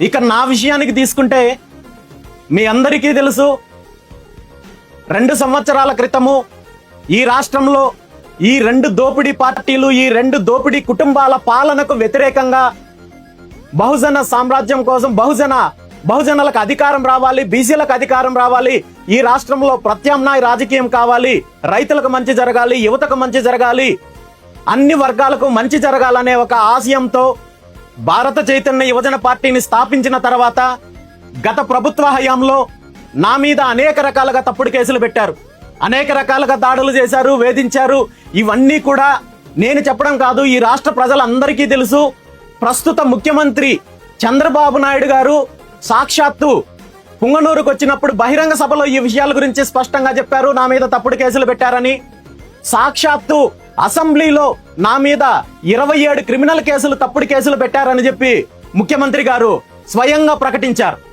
ఇక నా విషయానికి తీసుకుంటే మీ అందరికీ తెలుసు రెండు సంవత్సరాల క్రితము ఈ రాష్ట్రంలో ఈ రెండు దోపిడీ పార్టీలు ఈ రెండు దోపిడీ కుటుంబాల పాలనకు వ్యతిరేకంగా బహుజన సామ్రాజ్యం కోసం బహుజన బహుజనులకు అధికారం రావాలి బీసీలకు అధికారం రావాలి ఈ రాష్ట్రంలో ప్రత్యామ్నాయ రాజకీయం కావాలి రైతులకు మంచి జరగాలి యువతకు మంచి జరగాలి అన్ని వర్గాలకు మంచి జరగాలనే ఒక ఆశయంతో భారత చైతన్య యువజన పార్టీని స్థాపించిన తర్వాత గత ప్రభుత్వ హయాంలో నా మీద అనేక రకాలుగా తప్పుడు కేసులు పెట్టారు. అనేక రకాలుగా దాడులు చేశారు వేధించారు. ఇవన్నీ కూడా నేను చెప్పడం కాదు ఈ రాష్ట్ర ప్రజలందరికీ తెలుసు. ప్రస్తుత ముఖ్యమంత్రి చంద్రబాబు నాయుడు గారు సాక్షాత్తు పుంగనూరుకు వచ్చినప్పుడు బహిరంగ సభలో ఈ విషయాల గురించి స్పష్టంగా చెప్పారు నా మీద తప్పుడు కేసులు పెట్టారని. సాక్షాత్తు అసెంబ్లీలో నా మీద ఇరవై ఏడు క్రిమినల్ కేసులు తప్పుడు కేసులు పెట్టారని చెప్పి ముఖ్యమంత్రి గారు స్వయంగా ప్రకటించారు.